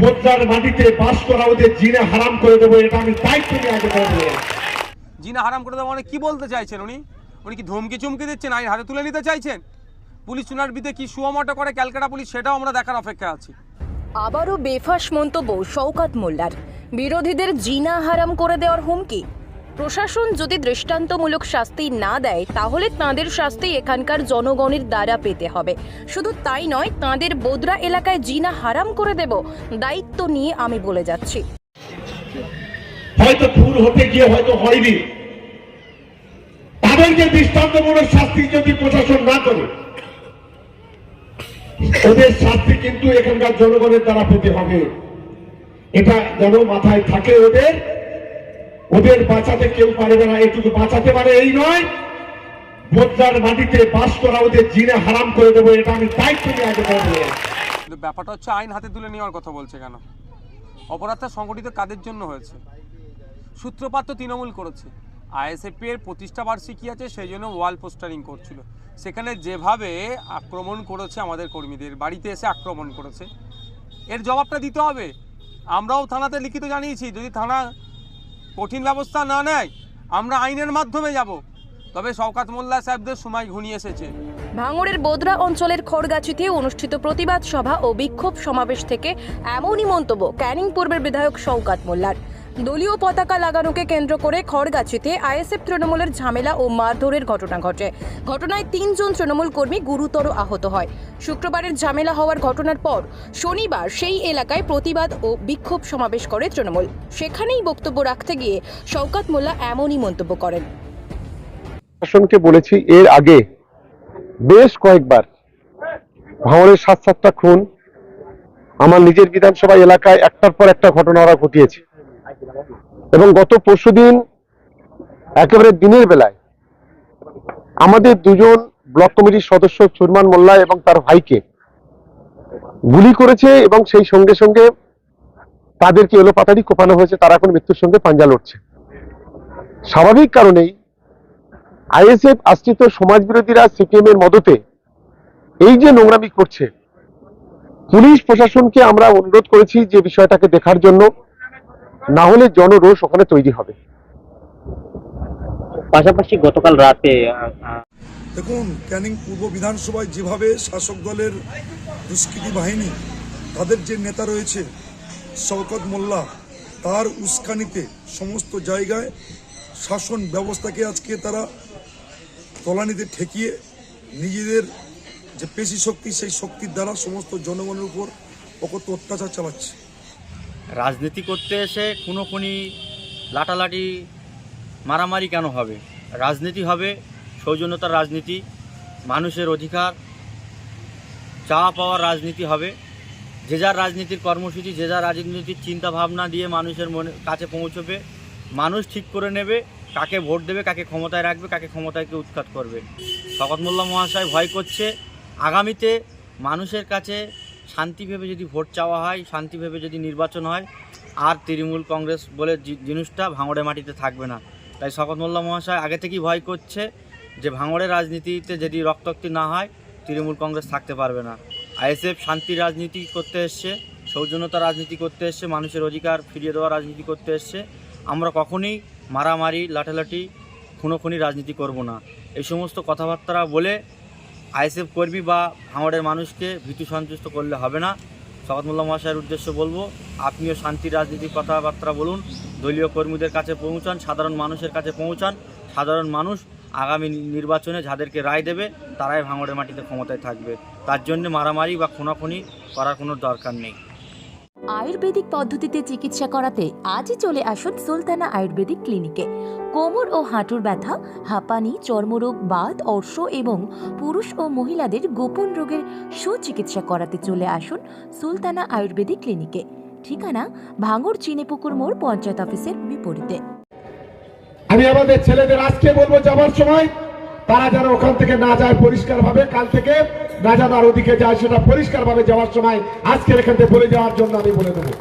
বোদ্রার মাটিতে বাস করা ওদের জিনে হারাম করে দেবো এটা আমি দায়িত্ব নিয়ে আগে বলব জিনে হারাম করে দেবো মানে কি বলতে চাইছেন উনি? উনি কি ধমকি চুমকি দিচ্ছেন? আইন হাতে তুলে নিতে চাইছেন? পুলিশ চুনার বিদে কি সুয়ামটা করে ক্যালকাটা পুলিশ সেটাও আমরা দেখার অপেক্ষা আছি। আবারও বেফাস মন্তব্য শওকাত মোল্লার। বিরোধীদের জিনা হারাম করে দেওয়ার হুমকি। প্রশাসন যদি দৃষ্টান্তমূলক শাস্তি না দেয়, তাহলে তাঁদের শাস্তি এখানকার জনগণের দ্বারা পেতে হবে। শুধু তাই নয়, তাঁদের বোদরা এলাকায় জিনা হারাম করে দেব, দায়িত্ব নিয়ে আমি বলে যাচ্ছি। হয়তো ভুল হতে গিয়ে হয়তো হয়নি। তাদেরকে দৃষ্টান্তমূলক শাস্তি যদি প্রশাসন না করে, ওদের শাস্তি কিন্তু এখানকার জনগণের দ্বারা পেতে হবে। এটা যেন মাথায় থাকে ওদের ওদের বাঁচাতে কেউ পারবে না, এটুকু বাঁচাতে পারে, এই নয়। বোদ্রার মাটিতে বাস করা ওদের জিনে হারাম করে দেবো, এটা আমি দায়িত্ব নিয়ে আগে বলে দিলাম। কিন্তু ব্যাপারটা হচ্ছে আইন হাতে তুলে নেওয়ার কথা বলছে কেন? অপরাধটা সংগঠিত কাদের জন্য হয়েছে? সূত্রপাত তো তৃণমূল করেছে। আইএসএফ এর প্রতিষ্ঠা বার্ষিকী আছে, সেই জন্য ওয়াল পোস্টারিং করছিল। সেখানে যেভাবে আক্রমণ করেছে আমাদের কর্মীদের, বাড়িতে এসে আক্রমণ করেছে। এর জবাবটা দিতে হবে। আমরাও থানাতে লিখিত জানিয়েছি, যদি থানা কঠিন ব্যবস্থা না নেয়, আমরা আইনের মাধ্যমে যাব। তবে শওকাত মোল্লা সাহেবদের সময় ঘনিয়ে এসেছে। ভাঙড়ের বোদরা অঞ্চলের খড়গাছিতে অনুষ্ঠিত প্রতিবাদ সভা ও বিক্ষোভ সমাবেশ থেকে এমনই মন্তব্য ক্যানিং পূর্বের বিধায়ক শওকাত মোল্লার। দলীয় পতাকা লাগানোকে কেন্দ্র করে খড়গাছিতে আইএসএফ তৃণমূলের ঝামেলা ও মারধরের ঘটনা ঘটে। ঘটনায় তিনজন তৃণমূল কর্মী গুরুতর আহত হয়। শুক্রবারের ঝামেলা হওয়ার ঘটনার পর শনিবার সেই এলাকায় প্রতিবাদ ও বিক্ষোভ সমাবেশ করে তৃণমূল। সেখানেই বক্তব্য রাখতে গিয়ে শওকাত মোল্লা এমনই মন্তব্য করেন। বলেছি, এর আগে বেশ কয়েকবার ভাঙড়ের সাত সাতটা খুন আমার নিজের বিধানসভা এলাকায় একটার পর একটা ঘটনা ওরা ঘটিয়েছে। এবং গত পরশুদিন একেবারে দিনের বেলায় আমাদের দুজন ব্লক কমিটির সদস্য চুরমান মোল্লা এবং তার ভাইকে গুলি করেছে এবং সেই সঙ্গে সঙ্গে তাদেরকে এলোপাতাড়ি কোপানো হয়েছে। তারা এখন মৃত্যুর সঙ্গে পাঞ্জা লড়ছে। স্বাভাবিক কারণেই আইএসএফ আশ্রিত সমাজ বিরোধীরা সিপিএম এর মদতে এই যে নোংরামি করছে, পুলিশ প্রশাসনকে আমরা অনুরোধ করেছি যে বিষয়টাকে দেখার জন্য না হলে জনরোষ ওখানে তৈরি হবে। পাশাপাশি গতকাল রাতে দেখুন ক্যানিং পূর্ব বিধানসভায় যেভাবে শাসক দলের দুষ্কৃতী বাহিনী তাদের যে নেতা রয়েছে শওকত মোল্লা তার উস্কানিতে সমস্ত জায়গায় শাসন ব্যবস্থাকে আজকে তারা তলানিতে ঠেকিয়ে নিজেদের যে পেশি শক্তি সেই শক্তির দ্বারা সমস্ত জনগণের উপর অকত অত্যাচার চালাচ্ছে। রাজনীতি করতে এসে খুনোখুনি, লাটালাটি, মারামারি কেন হবে? রাজনীতি হবে সৌজন্যতার রাজনীতি, মানুষের অধিকার চাওয়া পাওয়ার রাজনীতি হবে। যে যার রাজনীতির কর্মসূচি, যে যার রাজনীতির চিন্তা ভাবনা দিয়ে মানুষের মনে, কাছে পৌঁছবে, মানুষ ঠিক করে নেবে, কাকে ভোট দেবে, কাকে ক্ষমতায় রাখবে, কাকে ক্ষমতায়কে উৎখাত করবে। শকত মোল্লা মহাশয় ভয় করছে, আগামীতে মানুষের কাছে শান্তি ভেবে যদি ভোট চাওয়া হয় শান্তি ভেবে যদি নির্বাচন হয়, আর তৃণমূল কংগ্রেস বলে জিনিসটা ভাঙড়ে মাটিতে থাকবে না। তাই শকত মোল্লা মহাশয় আগে থেকেই ভয় করছে যে ভাঙড়ের রাজনীতিতে যদি রক্তাক্তি না হয়, তৃণমূল কংগ্রেস থাকতে পারবে না। আইএসএফ শান্তি রাজনীতি করতে এসছে, সৌজন্যতা রাজনীতি করতে এসছে, মানুষের অধিকার ফিরিয়ে দেওয়ার রাজনীতি করতে এসছে। আমরা কখনোই মারামারি, লাঠালাঠি, খুনোখুনি রাজনীতি করব না। এই সমস্ত কথাবার্তা বলে আইএসএফ কর্মী বা ভাঙড়ের মানুষকে ভীতি সন্তুষ্ট করলে হবে না। শকত মোল্লা মহাশয়ের উদ্দেশ্য বলব আপনিও শান্তি রাজনীতির কথাবার্তা বলুন, দলীয় কর্মীদের কাছে পৌঁছান, সাধারণ মানুষের কাছে পৌঁছান, সাধারণ মানুষ আগামী নির্বাচনে যাদেরকে রায় দেবে, তারাই ভাঙড়ের মাটিতে ক্ষমতায় থাকবে। তার জন্য মারামারি বা খুনাখুনি করার কোনো দরকার নেই। আয়ুর্বেদিক পদ্ধতিতে চিকিৎসা করাতে আজই চলে আসুন সুলতানা আয়ুর্বেদিক ক্লিনিকে। কোমর ও হাঁটুর ব্যথা, হাঁপানি, চর্মরোগ, বাত, অর্শ এবং পুরুষ ও মহিলাদের গোপন রোগের সুচিকিৎসা করাতে চলে আসুন সুলতানা আয়ুর্বেদিক ক্লিনিকে। ঠিকানা, ভাঙড় চিনেপুকুর মোড় পঞ্চায়েত অফিসের বিপরীতে। আমি আমাদের ছেলেদের আজকে বলব যাবার সময়, তারা যেন ওখান থেকে না যায় পরিষ্কার ভাবে কাল থেকে যেন ওদিকে যায়, সেটা পরিষ্কার ভাবে যাওয়ার সময় আজকে এখান থেকে বলে যাওয়ার জন্য আমি বলে দেবো।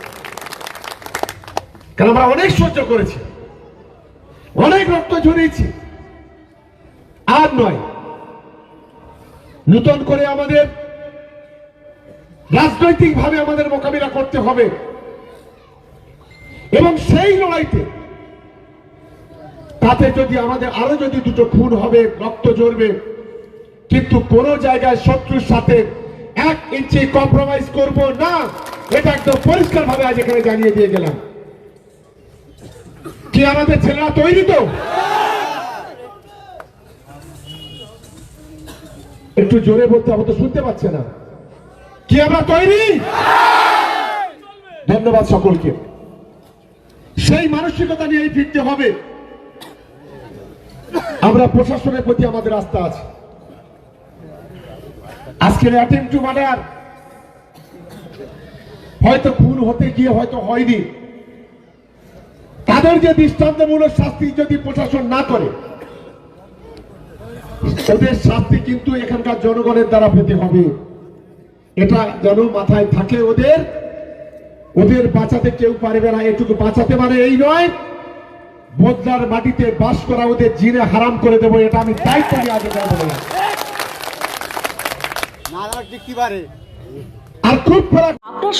কারণ আমরা অনেক সহ্য করেছি, অনেক রক্ত ঝরিয়েছি। আর নয়, নূতন করে আমাদের রাজনৈতিক ভাবে আমাদের মোকাবিলা করতে হবে। এবং সেই লড়াইতে তাতে যদি আমাদের আরও যদি দুটো খুন হবে, রক্ত ঝরবে কিন্তু কোন জায়গায় শত্রুর সাথে এক ইঞ্চি কম্প্রোমাইজ করব না। এটা একদম পরিষ্কার ভাবে আজ এখানে জানিয়ে দিয়ে গেলাম। কি আমাদের ছেলেরা তৈরি তো? একটু জোরে বলতে হবে, তো শুনতে পাচ্ছে না। কি আমরা তৈরি? ধন্যবাদ সকলকে। সেই মানসিকতা নিয়ে ফিরতে হবে। আমরা প্রশাসনের প্রতি আমাদের আস্থা আছে। আজকের অ্যাটেম্প টু মার্ডার হয়তো খুন হতে গিয়ে হয়তো হয়নি। তাদের যে দৃষ্টান্তমূলক শাস্তি যদি প্রশাসন না করে, ওদের শাস্তি কিন্তু এখানকার জনগণের দ্বারা পেতে হবে। এটা যেন মাথায় থাকে ওদের। ওদের বাঁচাতে কেউ পারবে না, এটুকু বাঁচাতে পারে এই নয়। বদলার মাটিতে বাস করা ওদের জিনে হারাম করে দেবো, এটা আমি দায়িত্ব নিয়ে আগে আর আপনার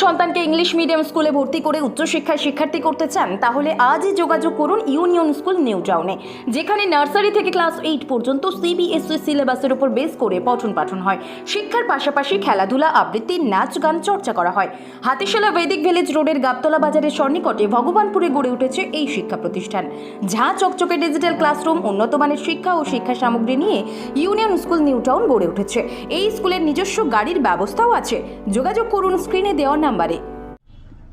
সন্তানকে ইংলিশ মিডিয়াম স্কুলে ভর্তি করে উচ্চশিক্ষায় শিক্ষার্থী করতে চান, তাহলে আজই যোগাযোগ করুন ইউনিয়ন স্কুল নিউ টাউনে, যেখানে নার্সারি থেকে ক্লাস এইট পর্যন্ত সিবিএসই সিলেবাসের উপর বেস করে পঠন পাঠন হয়। শিক্ষার পাশাপাশি খেলাধুলা, আবৃত্তি, নাচ, গান চর্চা করা হয়। হাতিশালা বৈদিক ভিলেজ রোডের গাবতলা বাজারের সন্নিকটে ভগবানপুরে গড়ে উঠেছে এই শিক্ষা প্রতিষ্ঠান। ঝাঁ চকচকে ডিজিটাল ক্লাসরুম, উন্নত মানের শিক্ষা ও শিক্ষা সামগ্রী নিয়ে ইউনিয়ন স্কুল নিউ টাউন গড়ে উঠেছে। এই স্কুলের নিজস্ব গাড়ির ব্যবস্থাও আছে। যোগাযোগ করুন স্ক্রিনে দেওয়া নাম্বারে।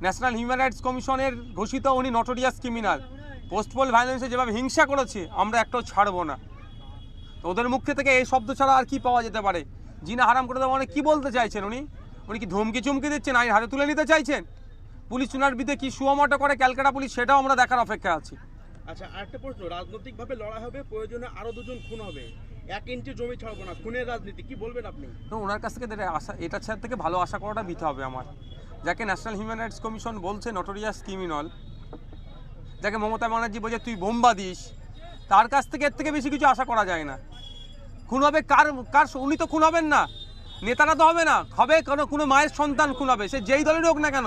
ন্যাশনাল হিউম্যান রাইটস কমিশনের ঘোষিত উনি নটোরিয়াস ক্রিমিনাল পোস্টপোল ভায়োলেন্সে যেভাবে হিংসা করেছে আমরা একটাও ছাড়বো না। তো ওদের মুখে থেকে এই শব্দ ছাড়া আর কি পাওয়া যেতে পারে? জিনা হারাম করে দেওয়া মানে কি বলতে চাইছেন উনি? উনি কি ধমকি চুমকি দিচ্ছেন আইন হাতে তুলে নিতে চাইছেন? পুলিশ চুনার বিদে কি সুয়মটো করে ক্যালকাটা পুলিশ সেটাও আমরা দেখার অপেক্ষা আছি। আচ্ছা আরেকটা প্রশ্ন রাজনৈতিকভাবে লড়াই হবে প্রয়োজনে আরও দুজন খুন হবে। এক ইঞ্চি জমি ছাড়বো না, খুনের রাজনীতি, কি বলবেন আপনি? ওনার কাছ থেকে আশা এটা ছাড় থেকে ভালো আশা করাটা দিতে হবে আমার। যাকে ন্যাশনাল হিউম্যান রাইটস কমিশন বলছে নটোরিয়াস ক্রিমিনাল যাকে মমতা ব্যানার্জি বলছে, তুই বোম্বা দিস। তার কাছ থেকে এর থেকে বেশি কিছু আশা করা যায় না। খুন হবে কার কার উনি তো খুন হবেন না। নেতারা তো হবে না। হবে কোনো কোনো মায়ের সন্তান খুন হবে। সে যেই দলের হোক না কেন,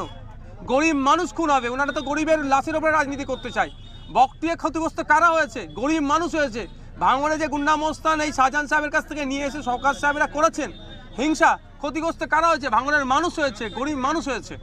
গরিব মানুষ খুন হবে। ওনারা তো গরিবের লাশের ওপরে রাজনীতি করতে চায়। বক্তিয়া ক্ষতিগ্রস্ত কারা হয়েছে? গরিব মানুষ হয়েছে। ভাঙড়ে যে গুন্ডামস্তান এই শাহজাহান সাহেবের কাছ থেকে নিয়ে এসে সরকার সাহেবরা করেছেন, হিংসা, ক্ষতিগ্রস্ত কারা হয়েছে? ভাঙড়ের মানুষ হয়েছে, গরিব মানুষ হয়েছে।